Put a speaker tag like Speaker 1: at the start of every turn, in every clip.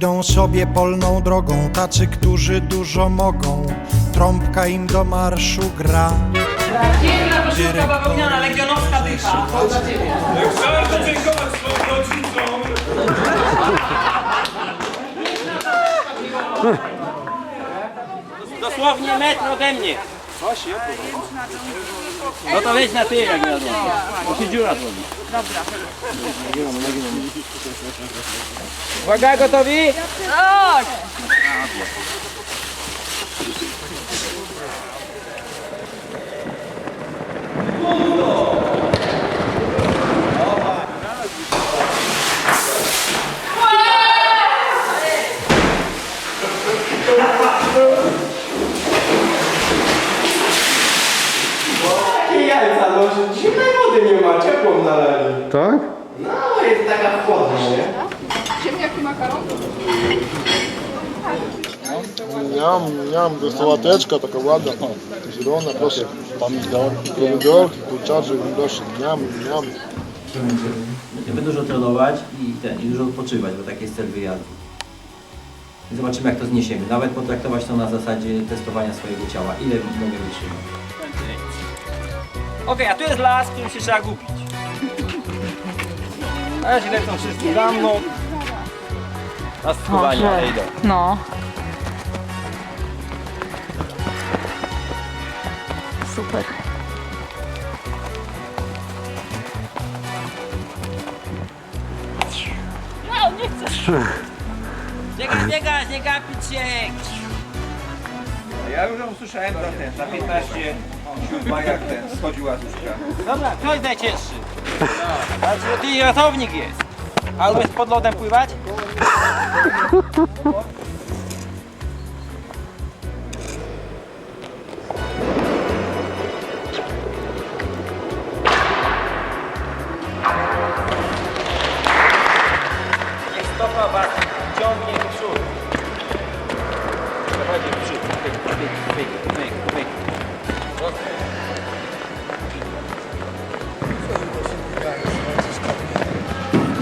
Speaker 1: Idą sobie polną drogą, tacy, którzy dużo mogą. Trąbka im do marszu gra.
Speaker 2: Piękna koszulka bawełniana, legionowska dycha. To dla ciebie.
Speaker 3: Chciałem podziękować swoim rodzicom.
Speaker 2: Dosłownie metr ode mnie. No to wejdź na ty, jak na To się dziura zrobi. Dobra. Uwaga, gotowi?
Speaker 4: Tak!
Speaker 5: Jajca, no że zimnej wody nie ma, ciepłą nalali.
Speaker 6: Tak?
Speaker 5: No, jest taka chłodna, nie?
Speaker 4: Ziemniaki makaron?
Speaker 6: Miam, miam, to jest sałateczka taka ładna, zielona, proszę. Pomidorki. Pomidorki, kurczacze, groszy, miam, miam.
Speaker 7: Będziemy dużo trenować i, ten, i dużo odpoczywać, bo taki jest cel wyjazdu. I zobaczymy jak to zniesiemy. Nawet potraktować to na zasadzie testowania swojego ciała. Ile mogę wytrzymać.
Speaker 2: Okej, a tu jest las, którym się trzeba gubić. A ja się lecą wszyscy za mną. Na schowanie ale idą.
Speaker 4: No. Super.
Speaker 2: Biegać, biegać, nie gapić się.
Speaker 5: Ja już ją usłyszałem za ten, za 15 siódma jak ten, schodziła z łóżka.
Speaker 2: Dobra, kto jest najcięższy? Znaczy, ty ratownik jest. A umiesz pod lodem pływać?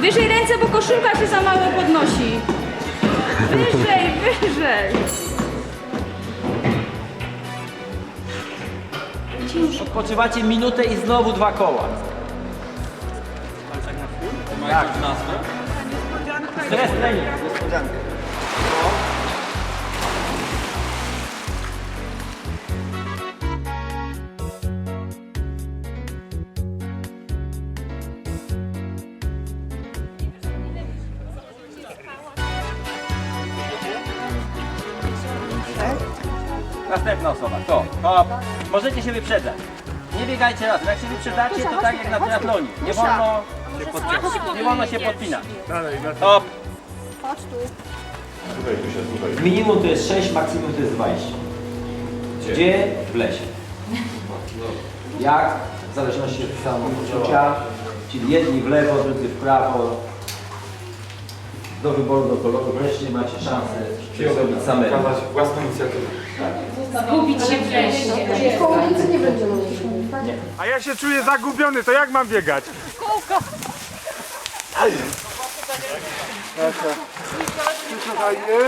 Speaker 4: Wyżej ręce, bo koszulka się za mało podnosi. Wyżej, wyżej.
Speaker 2: Odpoczywacie minutę i znowu dwa koła. Tak. Stres trening. Następna osoba, to. Hop. Możecie się wyprzedzać. Nie biegajcie razem. Jak się wyprzedzacie, to tak jak na triatlonie. Nie wolno nie wolno się podpinać. Hop.
Speaker 7: Minimum to jest 6, maksimum to jest 20. Gdzie? W lesie. Jak? W zależności od samopoczucia. Czyli jedni w lewo, drudzy w prawo. Do wyboru, do koloru. Wreszcie macie szansę zrobić samemu.
Speaker 5: własną inicjatywę.
Speaker 3: A ja się czuję zagubiony, to jak mam biegać?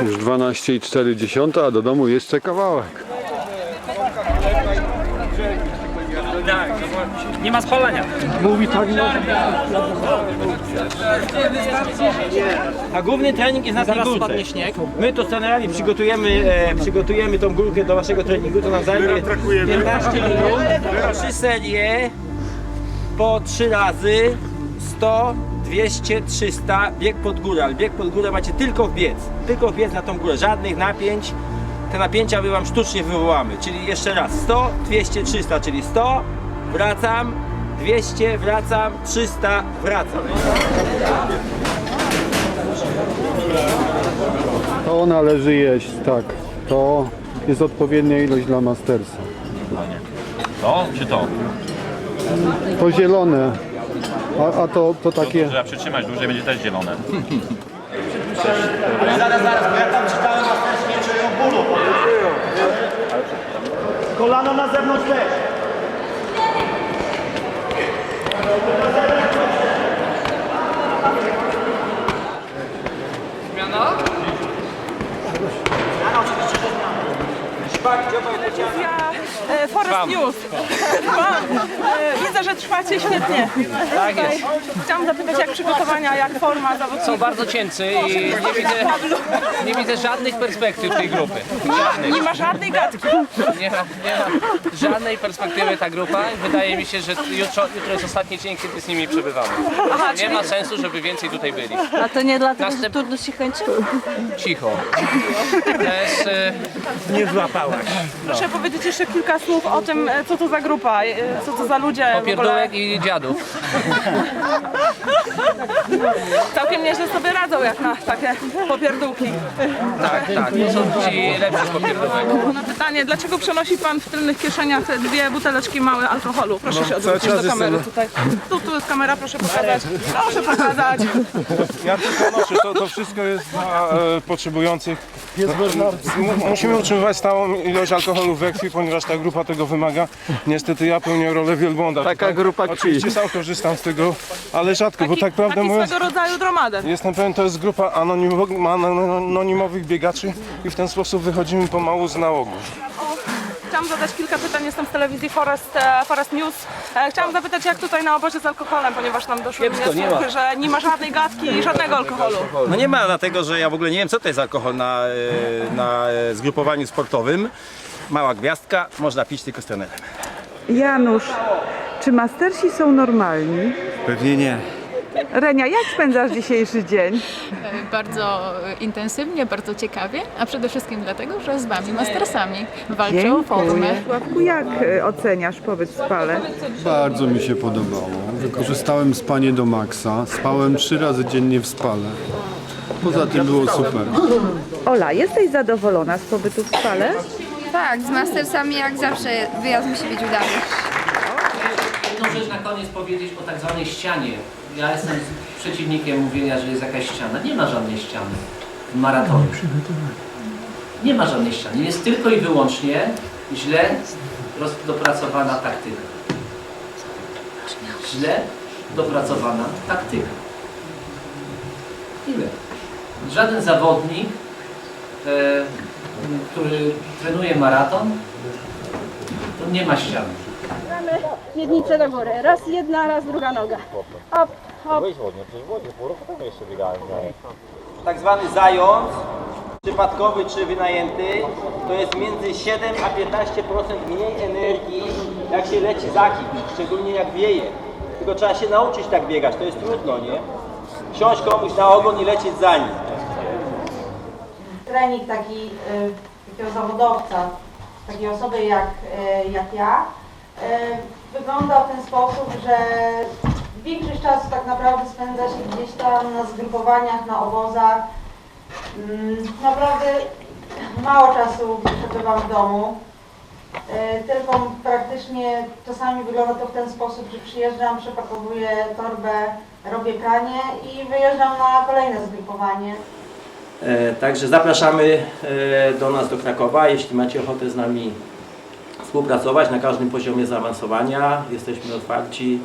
Speaker 6: Już 12,4, a do domu jeszcze kawałek.
Speaker 2: Tak. Nie ma spalania.
Speaker 6: Mówi tak, no.
Speaker 2: A główny trening jest na tej górce. śnieg. My to trenerami przygotujemy, e, przygotujemy tą górkę do waszego treningu, to nam zajmie 15 minut. Trzy serie po trzy razy 100, 200, 300, bieg pod górę, ale bieg pod górę macie tylko wbiec, tylko wbiec na tą górę, żadnych napięć. Te napięcia wam sztucznie wywołamy, czyli jeszcze raz 100, 200, 300, czyli 100, wracam, 200, wracam, 300, wracam.
Speaker 6: To należy jeść, tak. To jest odpowiednia ilość dla Mastersa.
Speaker 8: To czy to?
Speaker 6: To zielone, a, a to, to takie...
Speaker 8: Trzeba przytrzymać dłużej, będzie też zielone.
Speaker 2: Kolano na zewnątrz też.
Speaker 4: Zmiana?
Speaker 9: Forest News. Mam. E, Widzę, że trwacie świetnie.
Speaker 2: Tak jest.
Speaker 9: Chciałam zapytać, jak przygotowania, jak forma zawodników.
Speaker 2: Są bardzo cięcy i nie widzę, nie widzę żadnych perspektyw tej grupy.
Speaker 9: Nie ma żadnej gadki.
Speaker 2: Nie ma, nie ma żadnej perspektywy ta grupa. Wydaje mi się, że jutro, jutro jest ostatni dzień, kiedy z nimi przebywamy. Nie ma sensu, żeby więcej tutaj byli.
Speaker 4: A to nie dlatego,
Speaker 2: Następ-
Speaker 4: że turnus się kończy?
Speaker 2: Cicho. To jest, e, nie złapałaś.
Speaker 9: Proszę powiedzieć jeszcze kilka słów o tym, e, co to za grupa, e, co to za ludzie w ogóle.
Speaker 2: Pierdółek i dziadów.
Speaker 9: Całkiem nieźle sobie radzą jak na takie popierdółki.
Speaker 2: Tak, tak. To są ci lepsi z popierdółek.
Speaker 9: Na pytanie, dlaczego przenosi Pan w tylnych kieszeniach te dwie buteleczki małe alkoholu? Proszę się odwrócić do kamery tutaj. Tu, tu jest kamera, proszę pokazać. Proszę pokazać.
Speaker 3: Ja tylko noszę, to, to wszystko jest dla e, potrzebujących. M- Musimy utrzymywać stałą ilość alkoholu we krwi, ponieważ ta grupa tego wymaga. Niestety ja pełnię rolę wielbłąda. Taka grupa krwi. Oczywiście sam korzystam z tego, ale rzadko, bo tak prawdę
Speaker 9: Taki
Speaker 3: mówiąc...
Speaker 9: swego rodzaju dromader.
Speaker 3: Jestem pewien, to jest grupa anonimowych, anonimowych biegaczy i w ten sposób wychodzimy pomału z nałogu.
Speaker 9: Chciałam zadać kilka pytań, jestem z telewizji Forest, e, Forest News. E, Chciałam zapytać, jak tutaj na obozie z alkoholem, ponieważ nam doszły
Speaker 2: Kiepsko,
Speaker 9: mnie
Speaker 2: nie ma.
Speaker 9: słuchy, że nie ma żadnej gadki i żadnego alkoholu.
Speaker 10: No nie ma, dlatego że ja w ogóle nie wiem co to jest alkohol na, e, na e, zgrupowaniu sportowym. Mała gwiazdka, można pić tylko z trenerem.
Speaker 11: Janusz, czy mastersi są normalni?
Speaker 10: Pewnie nie.
Speaker 11: Renia, jak spędzasz dzisiejszy dzień?
Speaker 4: Bardzo intensywnie, bardzo ciekawie, a przede wszystkim dlatego, że z Wami mastersami walczę o formę.
Speaker 11: Sławku, jak e, oceniasz pobyt w Spale?
Speaker 6: Bardzo mi się podobało. Wykorzystałem spanie do maksa. Spałem trzy razy dziennie w spale. Poza tym było super.
Speaker 11: Ola, jesteś zadowolona z pobytu w Spale?
Speaker 4: Tak, z mastersami jak zawsze wyjazd musi być udany.
Speaker 7: Jedną rzecz na koniec powiedzieć o tak zwanej ścianie. Ja jestem przeciwnikiem mówienia, że jest jakaś ściana. Nie ma żadnej ściany w maratonie. Nie ma żadnej ściany. Jest tylko i wyłącznie źle dopracowana taktyka. Źle dopracowana taktyka. Tyle. Żaden zawodnik, e, który trenuje maraton, to nie ma ściany.
Speaker 4: Miednicę do góry. Raz jedna, raz druga noga. Hop, hop.
Speaker 2: Tak zwany zając, przypadkowy czy wynajęty, to jest między 7 a 15% mniej energii, jak się leci za kimś, szczególnie jak wieje. Tylko trzeba się nauczyć tak biegać, to jest trudno, nie? Siąść komuś na ogon i lecieć za nim.
Speaker 9: Trening taki, y, takiego zawodowca, takiej osoby jak, y, jak ja, y, wygląda w ten sposób, że większość czasu tak naprawdę spędza się gdzieś tam na zgrupowaniach, na obozach. Mm, Naprawdę mało czasu przebywam w domu. Tylko praktycznie czasami wygląda to w ten sposób, że przyjeżdżam, przepakowuję torbę, robię pranie i wyjeżdżam na kolejne zgrupowanie.
Speaker 7: E, Także zapraszamy e, do nas do Krakowa, jeśli macie ochotę z nami współpracować na każdym poziomie zaawansowania. Jesteśmy otwarci,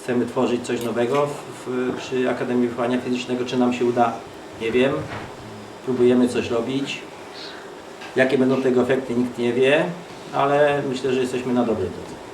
Speaker 7: chcemy tworzyć coś nowego w, przy Akademii Wychowania Fizycznego. Czy nam się uda? Nie wiem. Próbujemy coś robić. Jakie będą tego efekty, nikt nie wie, ale myślę, że jesteśmy na dobrej drodze.